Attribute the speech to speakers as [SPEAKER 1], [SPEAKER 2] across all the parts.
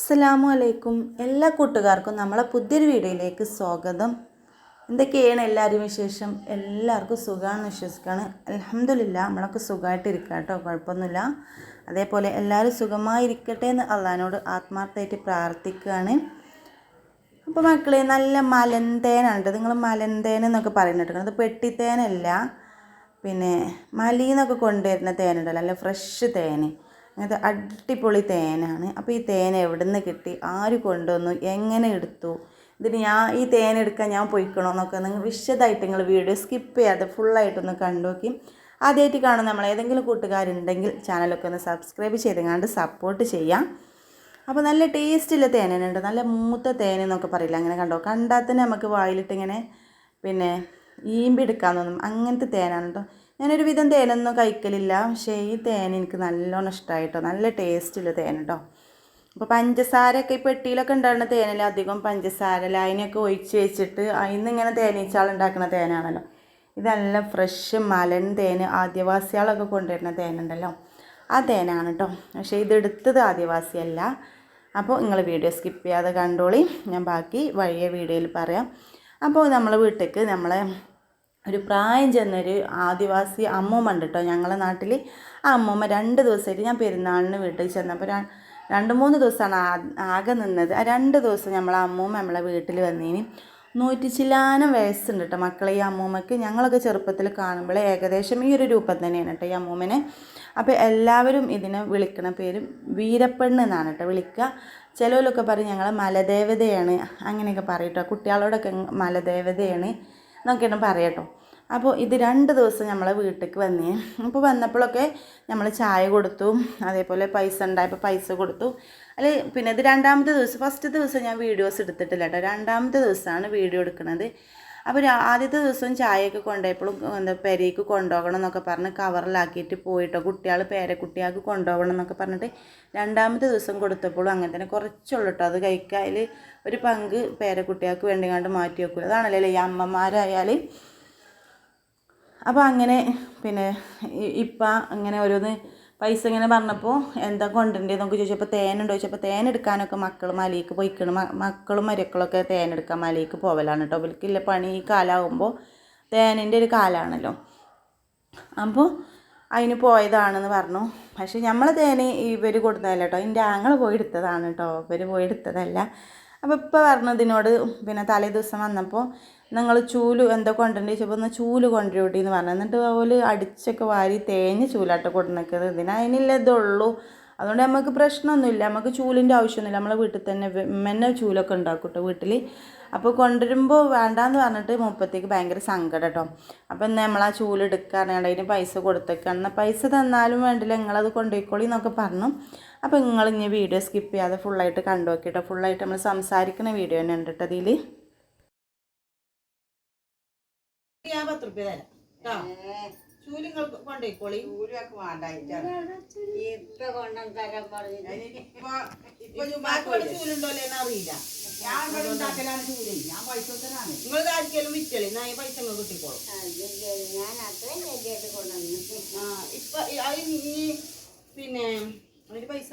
[SPEAKER 1] അസ്സലാമു അലൈക്കും എല്ലാ കൂട്ടുകാർക്കും നമ്മളെ പുതിയൊരു വീഡിയോയിലേക്ക് സ്വാഗതം. എന്തൊക്കെയാണ് എല്ലാവരും വിശേഷം? എല്ലാവർക്കും സുഖമാണെന്ന് വിശ്വസിക്കുകയാണ്. അലഹമില്ല നമ്മളൊക്കെ സുഖമായിട്ട് ഇരിക്കുക കേട്ടോ കുഴപ്പമൊന്നുമില്ല. അതേപോലെ എല്ലാവരും സുഖമായിരിക്കട്ടെ എന്ന് അള്ളഹാനോട് ആത്മാർത്ഥമായിട്ട് പ്രാർത്ഥിക്കുകയാണ്. അപ്പോൾ മക്കളെ നല്ല മലന്തേനുണ്ട് നിങ്ങൾ മലന്തേൻ എന്നൊക്കെ പറയുന്നുണ്ട് അത് പെട്ടിത്തേനല്ല പിന്നെ മലീന്നൊക്കെ കൊണ്ടുവരുന്ന തേനുണ്ടല്ലോ നല്ല ഫ്രഷ് തേൻ അങ്ങനത്തെ അടിപൊളി തേനാണ്. അപ്പോൾ ഈ തേൻ എവിടെ നിന്ന് കിട്ടി? ആര് കൊണ്ടുവന്നു? എങ്ങനെ എടുത്തു? ഇതിന് ഞാൻ ഈ തേൻ എടുക്കാൻ ഞാൻ പോയിക്കണോ എന്നൊക്കെ നിങ്ങൾ വിശദമായിട്ട് നിങ്ങൾ വീഡിയോ സ്കിപ്പ് ചെയ്യാതെ ഫുള്ളായിട്ടൊന്ന് കണ്ടു നോക്കി ആദ്യമായിട്ട് കാണുന്ന നമ്മൾ ഏതെങ്കിലും കൂട്ടുകാരുണ്ടെങ്കിൽ ചാനലൊക്കെ ഒന്ന് സബ്സ്ക്രൈബ് ചെയ്തെങ്ങാണ്ട് സപ്പോർട്ട് ചെയ്യാം. അപ്പോൾ നല്ല ടേസ്റ്റുള്ള തേനുണ്ട് നല്ല മൂത്ത തേൻ എന്നൊക്കെ പറയില്ല? അങ്ങനെ കണ്ടോ? കണ്ടാൽ തന്നെ നമുക്ക് വായിലിട്ട് ഇങ്ങനെ പിന്നെ ഈമ്പി എടുക്കാൻ തോന്നും അങ്ങനത്തെ തേനാണ് കേട്ടോ ഞാനൊരു വിധം തേനൊന്നും കഴിക്കലില്ല. പക്ഷേ ഈ തേൻ എനിക്ക് നല്ലോണം ഇഷ്ടമായിട്ടോ നല്ല ടേസ്റ്റുള്ള തേൻ കേട്ടോ അപ്പോൾ പഞ്ചസാരയൊക്കെ ഈ പെട്ടിയിലൊക്കെ ഉണ്ടാകുന്ന തേനിൽ അധികം പഞ്ചസാര ലൈനൊക്കെ ഒഴിച്ച് വെച്ചിട്ട് അതിന്ന് ഇങ്ങനെ തേനീച്ചാൾ ഉണ്ടാക്കുന്ന തേനാണല്ലോ. ഇത് നല്ല ഫ്രഷ് മലൻ തേൻ ആദിവാസികളൊക്കെ കൊണ്ടുവരുന്ന തേനുണ്ടല്ലോ. ആ തേനാണ് കേട്ടോ പക്ഷേ ഇതെടുത്തത് ആദിവാസിയല്ല. അപ്പോൾ നിങ്ങൾ വീഡിയോ സ്കിപ്പ് ചെയ്യാതെ കണ്ടോളി. ഞാൻ ബാക്കി വഴിയ വീഡിയോയിൽ പറയാം. അപ്പോൾ നമ്മൾ വീട്ടിലേക്ക് നമ്മളെ ഒരു പ്രായം ചെന്നൊരു ആദിവാസി അമ്മൂമ്മ ഉണ്ട് കേട്ടോ ഞങ്ങളെ നാട്ടിൽ ആ അമ്മൂമ്മ രണ്ട് ദിവസമായിട്ട് ഞാൻ പെരുന്നാളിന് വീട്ടിൽ ചെന്നപ്പോൾ രണ്ട് മൂന്ന് ദിവസമാണ് ആകെ നിന്നത്. ആ രണ്ട് ദിവസം നമ്മളെ അമ്മൂമ്മ നമ്മളെ വീട്ടിൽ വന്നതിന് നൂറ്റി ചില്ലാനം വയസ്സുണ്ട് കേട്ടോ മക്കളെ ഈ അമ്മൂമ്മയ്ക്ക് ഞങ്ങളൊക്കെ ചെറുപ്പത്തിൽ കാണുമ്പോൾ ഏകദേശം ഈ ഒരു രൂപം തന്നെയാണ് കേട്ടോ ഈ അമ്മൂമ്മനെ. അപ്പോൾ എല്ലാവരും ഇതിനെ വിളിക്കണ പേരും വീരപ്പെണ്ണ് എന്നാണ് കേട്ടോ വിളിക്കുക ചിലവരൊക്കെ പറയും ഞങ്ങൾ മലദേവതയാണ് അങ്ങനെയൊക്കെ പറയും കേട്ടോ കുട്ടികളോടൊക്കെ മലദേവതയാണ്. എന്നൊക്കെയാണ് പറയട്ടോ. അപ്പോൾ ഇത് രണ്ട് ദിവസം നമ്മളെ വീട്ടിലേക്ക് വന്നേ. അപ്പോൾ വന്നപ്പോഴൊക്കെ നമ്മൾ ചായ കൊടുത്തു. അതേപോലെ പൈസ ഉണ്ടായപ്പോൾ പൈസ കൊടുത്തു. അല്ലെ പിന്നെ ഇത് രണ്ടാമത്തെ ദിവസം ഫസ്റ്റ് ദിവസം ഞാൻ വീഡിയോസ് എടുത്തിട്ടില്ല കേട്ടോ. രണ്ടാമത്തെ ദിവസമാണ് വീഡിയോ എടുക്കുന്നത് അപ്പോൾ ആദ്യത്തെ ദിവസം ചായയൊക്കെ കൊണ്ടുപോയപ്പോഴും എന്താ പെരയ്ക്ക് കൊണ്ടുപോകണം എന്നൊക്കെ പറഞ്ഞ് കവറിലാക്കിയിട്ട് പോയിട്ടോ. കുട്ടികൾ പേരക്കുട്ടികൾക്ക് കൊണ്ടുപോകണം എന്നൊക്കെ പറഞ്ഞിട്ട് രണ്ടാമത്തെ ദിവസം കൊടുത്തപ്പോഴും അങ്ങനെ തന്നെ കുറച്ചുള്ളൂ കേട്ടോ അത് കഴിക്കാൻ ഒരു പങ്ക് പേരക്കുട്ടികൾക്ക് വേണ്ടി കണ്ട് മാറ്റി വെക്കും. അതാണല്ലേ ഈ അമ്മമാരായാൽ അപ്പോൾ അങ്ങനെ പിന്നെ ഇപ്പം അങ്ങനെ ഓരോന്ന് പൈസ ഇങ്ങനെ പറഞ്ഞപ്പോൾ എന്താ കൊണ്ടുവരേണ്ടതെന്നൊക്കെ ചോദിച്ചപ്പോൾ തേനുണ്ടോ ചോദിച്ചപ്പോൾ തേൻ എടുക്കാനൊക്കെ മക്കൾ മലയിലേക്ക് പോയിക്കണം. മക്കളും മരക്കളൊക്കെ തേൻ എടുക്കാൻ മലയിലേക്ക് പോവലാണ് കേട്ടോ ഇവർക്കില്ല പണി ഈ കാലമാകുമ്പോൾ തേനിന്റെ ഒരു കാലാണല്ലോ. അപ്പോൾ അതിന് പോയതാണെന്ന് പറഞ്ഞു. പക്ഷേ നമ്മളെ തേന് ഇവർ കൊടുത്തതല്ല കേട്ടോ എന്റെ ആങ്ങൾ പോയി എടുത്തതാണ് കേട്ടോ ഇവർ പോയി എടുത്തതല്ല. അപ്പോൾ ഇപ്പോൾ പറഞ്ഞതിനോട് പിന്നെ തലേ ദിവസം വന്നപ്പോൾ നിങ്ങൾ ചൂൽ എന്താ കൊണ്ടുവരേണ്ടത് ചോദിച്ചപ്പോൾ ഒന്ന് ചൂൽ കൊണ്ടുവരൂട്ടി എന്ന് പറഞ്ഞു. എന്നിട്ട് അതുപോലെ അടിച്ചൊക്കെ വാരി തേഞ്ഞ് ചൂലാട്ട് കൊണ്ടുവന്നത് ഇതിന് അതിനില്ല ഇതുള്ളൂ. അതുകൊണ്ട് നമുക്ക് പ്രശ്നമൊന്നുമില്ല. നമുക്ക് ചൂലിന്റെ ആവശ്യമൊന്നുമില്ല. നമ്മളെ വീട്ടിൽ തന്നെ മെന്നെ ചൂലൊക്കെ ഉണ്ടാക്കും കേട്ടോ വീട്ടിൽ അപ്പോൾ കൊണ്ടുവരുമ്പോൾ വേണ്ടാന്ന് പറഞ്ഞിട്ട് മുപ്പത്തേക്ക് ഭയങ്കര സങ്കടം കേട്ടോ. അപ്പോൾ എന്നാൽ നമ്മൾ ആ ചൂൽ എടുക്കാറുണ്ട് അതിന് പൈസ കൊടുത്തേക്കാണ്. എന്നാൽ പൈസ തന്നാലും വേണ്ടില്ല. നിങ്ങളത് കൊണ്ടുപോയിക്കോളി എന്നൊക്കെ പറഞ്ഞു. അപ്പോൾ നിങ്ങൾ ഇനി വീഡിയോ സ്കിപ്പ് ചെയ്യാതെ ഫുള്ളായിട്ട് കണ്ടു നോക്കിയിട്ടോ ഫുള്ളായിട്ട് നമ്മൾ സംസാരിക്കുന്ന വീഡിയോ തന്നെ ഉണ്ട് കേട്ടോ അതിൽ പത്ത് റുപ്യ തരാം കേട്ടോ ചൂലിങ്ങൾ കൊണ്ടുപോയിക്കോളി
[SPEAKER 2] ചൂലൊക്കെ വേണ്ടായിട്ടാണ്. ഇപ്പൊ കൊണ്ടുവന്ന് തരാൻ പറഞ്ഞു
[SPEAKER 1] ഇപ്പൊ ഇപ്പൊ ബാക്കിയുള്ള ചൂലുണ്ടോ എന്ന് അറിയില്ല.
[SPEAKER 2] ഞാൻ ഉണ്ടാക്കലാണ് ചൂൽ. ഞാൻ പൈസ
[SPEAKER 1] നിങ്ങൾ ആർക്കെങ്കിലും വിറ്റളി. എന്നാ ഈ പൈസ നിങ്ങൾ കിട്ടിക്കോളും.
[SPEAKER 2] ഞാൻ അത്രയും വലിയായിട്ട് കൊണ്ടുവന്നു.
[SPEAKER 1] ആ ഇപ്പൊ ഈ- അത് ഇനി പിന്നെ അതിന് പൈസ.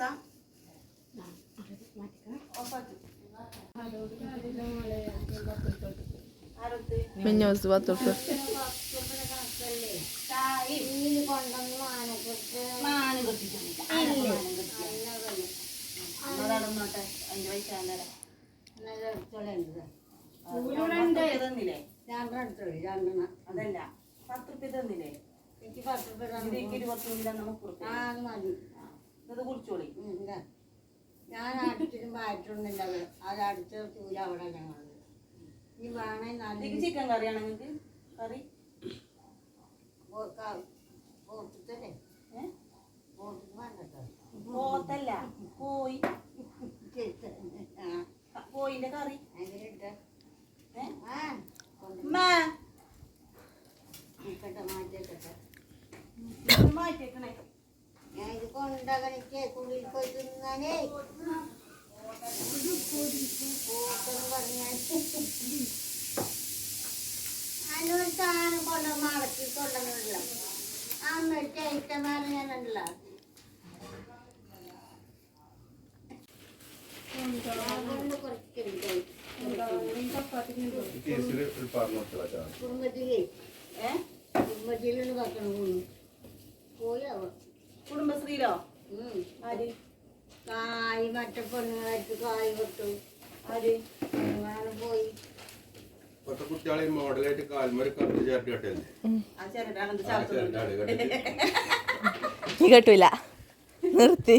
[SPEAKER 3] മിന്നോസ് പത്ത് റുപ്യ
[SPEAKER 2] മീന് കൊണ്ടുവന്ന് മാനക്കെട്ട്
[SPEAKER 1] മാനം കിട്ടിയിട്ടുണ്ട് അതടന്നോട്ടെ അഞ്ച് പൈസ തരാം
[SPEAKER 2] നല്ല എടുത്തോളുണ്ട്
[SPEAKER 1] പത്ത് തന്നില്ലേ
[SPEAKER 2] രണ്ടെണ്ണം എടുത്തോളൂ രണ്ടെണ്ണം
[SPEAKER 1] അതല്ല പത്ത് റുപ്യ തന്നില്ലേ
[SPEAKER 2] എനിക്ക്
[SPEAKER 1] ഇത്.
[SPEAKER 2] കുളിച്ചോളി ഞാൻ അടിച്ചിട്ടും അത് അത് അടിച്ച ചൂല അവിടെ ഞങ്ങൾ ഇനി വേണേ നല്ല
[SPEAKER 1] ഇതിക്ക് ചിക്കൻ കറിയാണ് നിങ്ങൾക്ക്? കറി? ഏഹ്
[SPEAKER 2] പോത്തിട്ട് വേണ്ടട്ടോ.
[SPEAKER 1] പോത്തല്ല കോയി
[SPEAKER 2] ആ.
[SPEAKER 1] കോയിന്റെ കറി. മാറ്റിയേക്കണേ.
[SPEAKER 2] ഞാൻ ഇത് കൊണ്ടാകണേ കേക്കുള്ളിൽ പോയി തിന്നാനേ. അതിനൊരു ഏ
[SPEAKER 4] കുടുംബശ്രീയിലോ ആര്?
[SPEAKER 2] കായ് മറ്റേ പെണ്ണുങ്ങളായിട്ട് കായ് കൊട്ടു
[SPEAKER 4] അവർ
[SPEAKER 2] അങ്ങനെ പോയി.
[SPEAKER 5] ഇപ്പോഴത്തെ കുട്ടികളെ മോഡലായിട്ട് കാൽമര കറുത്ത് ചേർത്ത് കെട്ടല്ലേ
[SPEAKER 3] നീ കേട്ടില്ല നിർത്തി.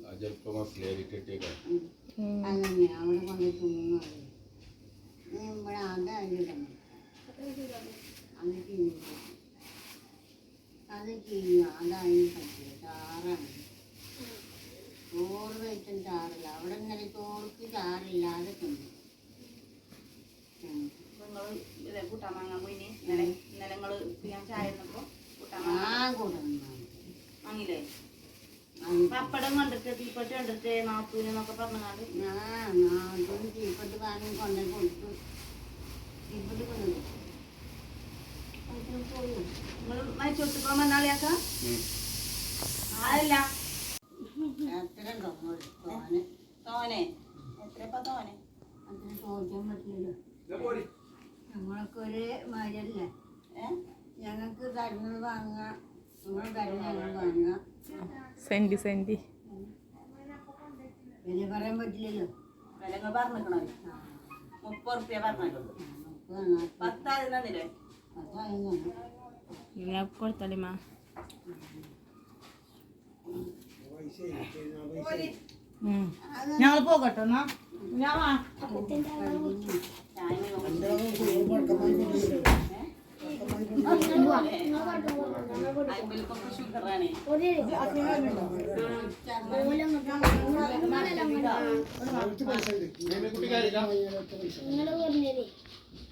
[SPEAKER 5] ആ ചിലപ്പോൾ മസിലേരി കെട്ടിയേക്കാം
[SPEAKER 2] അങ്ങനെ അവിടെ കൊണ്ട് തിന്നു ഇവിടെ അതായിരുന്നു അത് ചെയ്യും അത് ചെയ്യും അതാണ് പറ്റിയത് ചാറാണ് ചോറ് കഴിച്ചും ചാറില്ല. അവിടെ ഇങ്ങനെ ചോർക്ക് ചാറില്ലാതെ തിന്നു.
[SPEAKER 4] കൂട്ടാൻ വാങ്ങാൻ പോയിനി? ഇന്നലെ ഇന്നലെ നിങ്ങൾ ഞാൻ ചായ ഇരുന്നപ്പോ കൂട്ടാൻ
[SPEAKER 2] ആ അത്
[SPEAKER 4] പപ്പടം കണ്ടിട്ട് തീപ്പെട്ടി കണ്ടിട്ട് നാത്തൂന് എന്നൊക്കെ പറഞ്ഞാണ്ട്
[SPEAKER 2] ഞാൻ നാട്ടിൽ തീപ്പെട്ട് വാങ്ങി കൊണ്ടേ കൊടുത്തു. തീപ്പെട്ട് കൊണ്ടു പോയി
[SPEAKER 4] നിങ്ങൾ മരിച്ചോട്ടിപ്പോ മണ്ണാളിയാക്ക ആരല്ല
[SPEAKER 2] എത്ര തോന്നുന്നു തോനെ
[SPEAKER 4] തോനെ എത്രയപ്പ തോനെ
[SPEAKER 2] അത്ര ചോദിക്കാൻ പറ്റില്ലല്ലോ നമ്മളൊക്കെ ഒരേ മാതിരിയല്ലേ
[SPEAKER 4] ഏ
[SPEAKER 2] ഞങ്ങൾക്ക് തരുന്നത് വാങ്ങാം സെൻഡി.
[SPEAKER 3] സെന്റി
[SPEAKER 2] വില പറയാൻ പറ്റില്ലല്ലോ
[SPEAKER 4] വില നിങ്ങൾ പറഞ്ഞിക്കണോ
[SPEAKER 2] ആ,
[SPEAKER 4] മുപ്പത് റുപ്യ പറഞ്ഞിട്ടുണ്ട്.
[SPEAKER 2] നമുക്ക് അതായത്
[SPEAKER 3] ഞാൻ കൊടുത്തളിമ
[SPEAKER 4] ഞങ്ങൾ പോകട്ടെ എന്നാ ഞാൻ വാ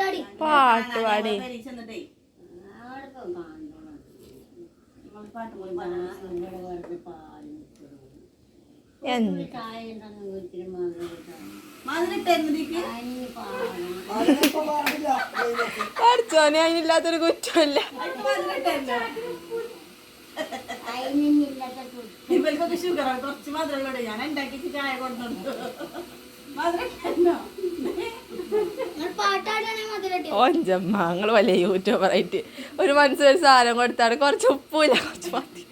[SPEAKER 4] പാടി പരീക്ഷ എന്നിട്ടേ
[SPEAKER 2] അവിടെ കാണണം
[SPEAKER 4] നിങ്ങൾ പാട്ട് പോയി പാടാ
[SPEAKER 2] ഇവിടെ വെറുതെ പാൽ
[SPEAKER 3] എന്ത്
[SPEAKER 2] ചായ ഉണ്ടെന്ന് വീട്ടിൽ മകൾ
[SPEAKER 4] മതിലിട്ടായിരുന്നേക്ക്
[SPEAKER 2] അതിന് പാടണം
[SPEAKER 3] പഠിച്ചോനെ അതിനില്ലാത്തൊരു കുറ്റമില്ല.
[SPEAKER 4] ഇവർക്കൊക്കെ ഷുഗറാണ് കുറച്ച് മധുരമുള്ളൂ ഞാൻ ഉണ്ടാക്കിയിട്ട് ചായ കൊണ്ടുവന്നു.
[SPEAKER 3] ഓഞ്ചമ്മ ഞങ്ങൾ വലിയ യൂട്യൂബറായിട്ട് ഒരു മനസ്സിലൊരു സാധനം കൊടുത്താണ്. കുറച്ച് ഉപ്പൂല കുറച്ച് മതി.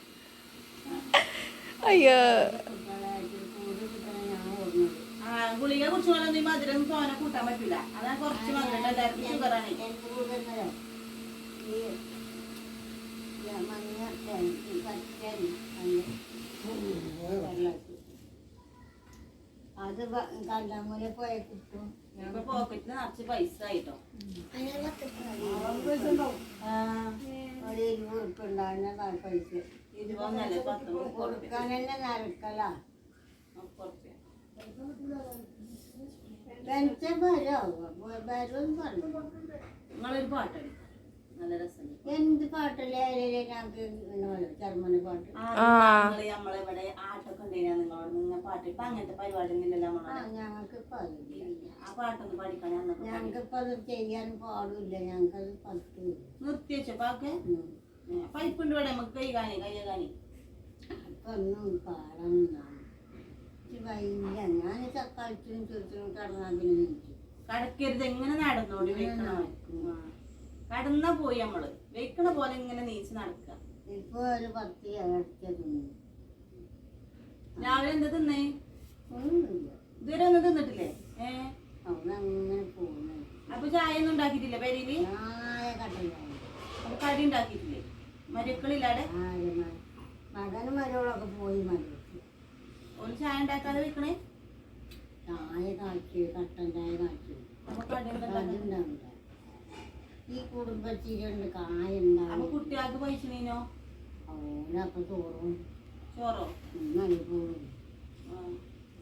[SPEAKER 3] അയ്യോ.
[SPEAKER 4] ആ ഗുളിക കുറിച്ച് പറഞ്ഞാൽ മധുരം തോനെ കൂട്ടാൻ പറ്റില്ല അതാണ് കുറച്ച് മധുരം എല്ലാവർക്കും ഷുഗറാണ്.
[SPEAKER 2] മഞ്ഞ അത് കല്ലാമൂല പോയ കിട്ടും
[SPEAKER 4] ഞങ്ങൾ പോക്കറ്റിൽ നിറച്ച് പൈസ ആയിട്ടോ.
[SPEAKER 2] ഒരു ഇരുപത് ഉറുപ്പ് ഉണ്ടാകുന്ന പൈസ. കൊടുക്കാൻ തന്നെ നരക്കല. പെൻഷൻ വരോ? വരും പറഞ്ഞു
[SPEAKER 4] നിങ്ങളൊരു പാട്ടടി നല്ല രസമുണ്ട്.
[SPEAKER 2] എന്ത് പാട്ടല്ലേ? ഞങ്ങൾക്ക് പാട്ട്.
[SPEAKER 4] നമ്മളെ ഇവിടെ ആട്ടൊക്കെ ഉണ്ടായിരുന്നു നിങ്ങളോട് നിങ്ങൾ പാട്ട്. ഇപ്പൊ അങ്ങനത്തെ പരിപാടി ഒന്നുമില്ലല്ലോ
[SPEAKER 2] ആ
[SPEAKER 4] നമ്മളെ
[SPEAKER 2] ഞങ്ങൾക്ക്
[SPEAKER 4] ആ പാട്ടൊന്നും
[SPEAKER 2] ഞങ്ങൾക്ക് അത് ചെയ്യാൻ പാടില്ല
[SPEAKER 4] നിർത്തി ഇവിടെ. നമുക്ക് കൈ കാണി കൈ കാണി.
[SPEAKER 2] അപ്പൊ ഒന്നും പാടാനാണ് വൈകില്ല. ഞാൻ
[SPEAKER 4] കടക്കരുത്. എങ്ങനെ നടന്നോടി? വെക്കണ? കടന്ന പോയി നമ്മൾ. വെക്കണ പോലെ ഇങ്ങനെ നീച്ച് നടക്കുക
[SPEAKER 2] ഇപ്പൊ ഒരു പത്ത്
[SPEAKER 4] രാവിലെ എന്താ തിന്നേ? ഇതുവരെ ഒന്നും തിന്നിട്ടില്ലേ? ഏ?
[SPEAKER 2] അവിടെ അങ്ങനെ പോകുന്നു
[SPEAKER 4] അപ്പൊ ചായ ഒന്നും
[SPEAKER 2] ഉണ്ടാക്കിട്ടില്ലേ പെരയിൽ
[SPEAKER 4] അപ്പൊ കടി ഉണ്ടാക്കിട്ടില്ലേ മരുക്കളില്ലാടെ
[SPEAKER 2] മകനും മരുകളൊക്കെ പോയി മരുക്ക്
[SPEAKER 4] ഒരു ചായ ഉണ്ടാക്കാതെ വെക്കണേ?
[SPEAKER 2] ചായ കാച്ചി കട്ടൻ ചായ കാച്ചി.
[SPEAKER 4] അപ്പൊ കടി
[SPEAKER 2] ഈ കുടുംബശ്രീ കൊണ്ട് കായ
[SPEAKER 4] അപ്പൊ കുട്ടികൾക്ക് പൈസ നീനോ
[SPEAKER 2] അവനപ്പം ചോറും.
[SPEAKER 1] ചോറോ?
[SPEAKER 2] മണിക്കൂറും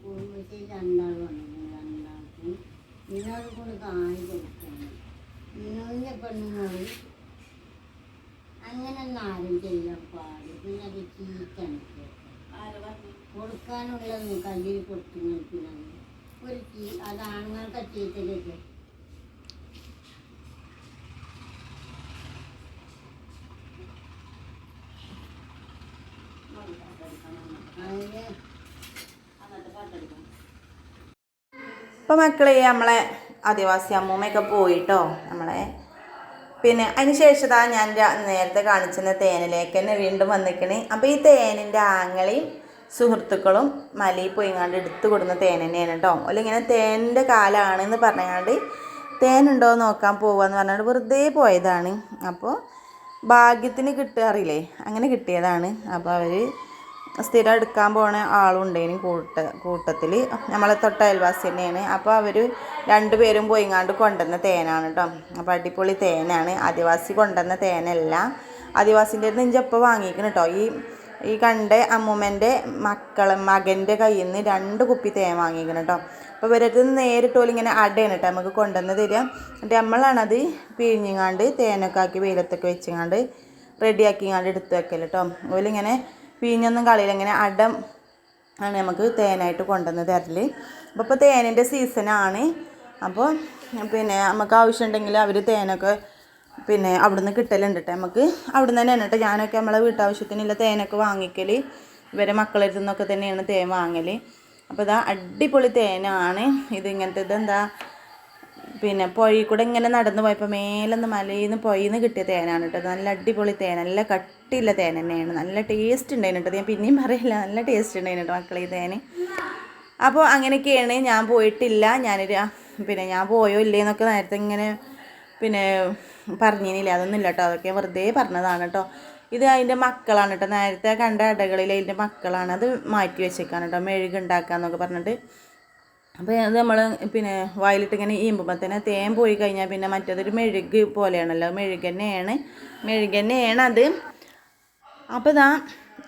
[SPEAKER 2] കുടുംബശ്രീ രണ്ടാൾ വന്നു. രണ്ടാൾക്കും. നിന്നോട് കൂടി കായ് കൊടുക്കണം നിന്നോടിന്റെ പെണ്ണുങ്ങൾ അങ്ങനൊന്നും ആരും ചെയ്യാൻ പാടില്ല. പിന്നെ അത് ചീറ്റാണ് കൊടുക്കാനുള്ളതൊന്നും കല്ലിൽ കൊടുത്തു നിൽക്കുന്നത് ഒരു ചീ അത് ആണുങ്ങൾക്ക് ചീത്തലേക്ക് അതിന്
[SPEAKER 1] ഇപ്പം മക്കളെ നമ്മളെ ആദിവാസി അമ്മൂമ്മയൊക്കെ പോയിട്ടോ നമ്മളെ. പിന്നെ അതിന് ശേഷം ദാ ഞാൻ നേരത്തെ കാണിച്ചിരുന്ന തേനിലേക്ക് തന്നെ വീണ്ടും വന്നിക്കണേ. അപ്പോൾ ഈ തേനിന്റെ ആങ്ങളെയും സുഹൃത്തുക്കളും മലയിൽ പോയിങ്ങാണ്ട് എടുത്തു കൊടുക്കുന്ന തേൻ തന്നെയാണ് കേട്ടോ അല്ല ഇങ്ങനെ തേനിന്റെ കാലമാണെന്ന് പറഞ്ഞാണ്ട് തേനുണ്ടോ നോക്കാൻ പോവാന്ന് പറഞ്ഞാൽ വെറുതെ പോയതാണ്. അപ്പോൾ ഭാഗ്യത്തിന് കിട്ടാറില്ലേ അങ്ങനെ കിട്ടിയതാണ്. അപ്പോൾ അവർ സ്ഥിരം എടുക്കാൻ പോണ ആളുണ്ടേനും കൂട്ട കൂട്ടത്തിൽ നമ്മളെ തൊട്ട അയൽവാസി തന്നെയാണ്. അപ്പോൾ അവർ രണ്ടുപേരും പോയിങ്ങാണ്ട് കൊണ്ടുവന്ന തേനാണ് കേട്ടോ അപ്പോൾ അടിപൊളി തേനാണ്. ആദിവാസി കൊണ്ടുവന്ന തേനല്ല. ആദിവാസിന്റെ അടുത്ത് ഇഞ്ചപ്പം വാങ്ങിക്കണം കേട്ടോ ഈ ഈ കണ്ട അമ്മൂമ്മന്റെ മക്കളെ മകന്റെ കയ്യിൽ നിന്ന് രണ്ട് കുപ്പി തേൻ വാങ്ങിക്കണം കേട്ടോ അപ്പോൾ ഇവരടുത്ത് നേരിട്ട് പോലും ഇങ്ങനെ അടയാണ് കേട്ടോ നമുക്ക് കൊണ്ടുവന്ന് തരിക. എന്നിട്ട് നമ്മളാണത് പിഴിഞ്ഞങ്ങാണ്ട് തേനൊക്കെ ആക്കി വെയിലത്തൊക്കെ വെച്ചങ്ങാണ്ട് റെഡിയാക്കിങ്ങാണ്ട് എടുത്ത് വെക്കൽ കേട്ടോ ഓലിങ്ങനെ പിഴിഞ്ഞൊന്നും കളിയിൽ ഇങ്ങനെ അടം ആണ് നമുക്ക് തേനായിട്ട് കൊണ്ടുവന്ന് തരൽ അപ്പോൾ ഇപ്പോൾ തേനിന്റെ സീസണാണ് അപ്പോൾ പിന്നെ നമുക്ക് ആവശ്യമുണ്ടെങ്കിൽ അവർ തേനൊക്കെ പിന്നെ അവിടുന്ന് കിട്ടലുണ്ട് കേട്ടോ നമുക്ക് അവിടുന്ന് തന്നെ കേട്ടോ ഞാനൊക്കെ നമ്മളെ വീട്ടാവശ്യത്തിനുള്ള തേനൊക്കെ വാങ്ങിക്കൽ ഇവരെ മക്കളുടെ അടുത്ത് നിന്നൊക്കെ തന്നെയാണ് തേൻ വാങ്ങൽ അപ്പോൾ ഇതാ അടിപൊളി തേനാണ്. ഇത് ഇങ്ങനത്തെ ഇതെന്താ? പിന്നെ പുഴയിൽ കൂടെ ഇങ്ങനെ നടന്നു പോയപ്പോൾ മേലെന്ന് മലയിൽ നിന്ന് പുഴയിൽ കിട്ടിയ തേനാണ് കേട്ടോ നല്ല അടിപൊളി തേൻ നല്ല കട്ടിയുള്ള തേൻ തന്നെയാണ്. നല്ല ടേസ്റ്റ് ഉണ്ടായിരുന്നു കേട്ടോ ഞാൻ പിന്നെയും പറയില്ല നല്ല ടേസ്റ്റ് ഉണ്ടായിരുന്നു കേട്ടോ മക്കളെ ഈ തേന്. അപ്പോൾ അങ്ങനെയൊക്കെയാണ് ഞാൻ പോയിട്ടില്ല. ഞാനൊരു പിന്നെ ഞാൻ പോയോ ഇല്ലേ എന്നൊക്കെ നേരത്തെ ഇങ്ങനെ പിന്നെ പറഞ്ഞില്ല അതൊന്നും ഇല്ല കേട്ടോ അതൊക്കെ വെറുതെ പറഞ്ഞതാണ് കേട്ടോ ഇത് അതിന്റെ മക്കളാണ് കേട്ടോ നേരത്തെ കണ്ട ഇടകളിൽ അതിന്റെ മക്കളാണ്. അത് മാറ്റി വെച്ചേക്കാണ് കേട്ടോ മെഴുകുണ്ടാക്കാന്നൊക്കെ പറഞ്ഞിട്ട്. അപ്പോൾ അത് നമ്മൾ പിന്നെ വായിലിട്ട് ഇങ്ങനെ ഈമ്പുമ്പോൾ തന്നെ തേൻ പോയി കഴിഞ്ഞാൽ പിന്നെ മറ്റേതൊരു മെഴുക് പോലെയാണല്ലോ. മെഴുക് തന്നെയാണ് മെഴുക് തന്നെയാണ് അത്. അപ്പോൾ ഇതാ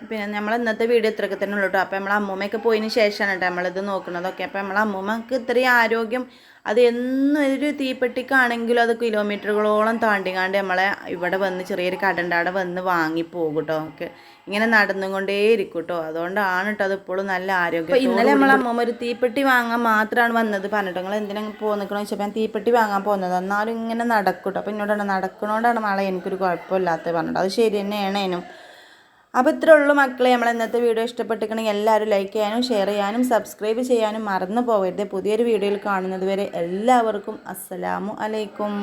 [SPEAKER 1] പിന്നെ നമ്മൾ ഇന്നത്തെ വീഡിയോ ഇത്രയൊക്കെ തന്നെ ഉള്ളൂ കേട്ടോ അപ്പോൾ നമ്മൾ അമ്മൂമ്മയൊക്കെ പോയതിന് ശേഷമാണ് കേട്ടോ നമ്മളിത് നോക്കുന്നതൊക്കെ. അപ്പോൾ നമ്മൾ അമ്മൂമ്മക്ക് ഇത്രയും ആരോഗ്യം അത് എന്നും ഒരു തീപ്പെട്ടിക്കാണെങ്കിലും അത് കിലോമീറ്ററുകളോളം താണ്ടിങ്ങാണ്ട് നമ്മളെ ഇവിടെ വന്ന് ചെറിയൊരു കടണ്ടാടെ അവിടെ വന്ന് വാങ്ങിപ്പോകും കേട്ടോ ഒക്കെ ഇങ്ങനെ നടന്നുകൊണ്ടേ ഇരിക്കും കേട്ടോ അതുകൊണ്ടാണ് കേട്ടോ അത് ഇപ്പോഴും നല്ല ആരോഗ്യം ഇന്നലെ നമ്മളെ അമ്മൂമ്മ ഒരു തീപ്പെട്ടി വാങ്ങാൻ മാത്രമാണ് വന്നത്. പറഞ്ഞിട്ട് നിങ്ങൾ എന്തിനാ പോന്നിക്കണമെന്ന് വെച്ചാൽ ഞാൻ തീപ്പെട്ടി വാങ്ങാൻ പോകുന്നത് എന്നാലും ഇങ്ങനെ നടക്കും കേട്ടോ അപ്പോൾ എന്നോടാണ് നടക്കണോണ്ടാണ് മളെ എനിക്കൊരു കുഴപ്പമില്ലാത്തത് പറഞ്ഞിട്ട്. അത് ശരി തന്നെയാണ് അപ്പോൾ ഇത്രേ ഉള്ളൂ മക്കളെ. നമ്മൾ ഇന്നത്തെ വീഡിയോ ഇഷ്ടപ്പെട്ടിരിക്കണമെങ്കിൽ എല്ലാവരും ലൈക്ക് ചെയ്യാനും ഷെയർ ചെയ്യാനും സബ്സ്ക്രൈബ് ചെയ്യാനും മറന്നു പോകരുത് പുതിയൊരു വീഡിയോയിൽ കാണുന്നതുവരെ എല്ലാവർക്കും അസ്സലാമു അലൈക്കും.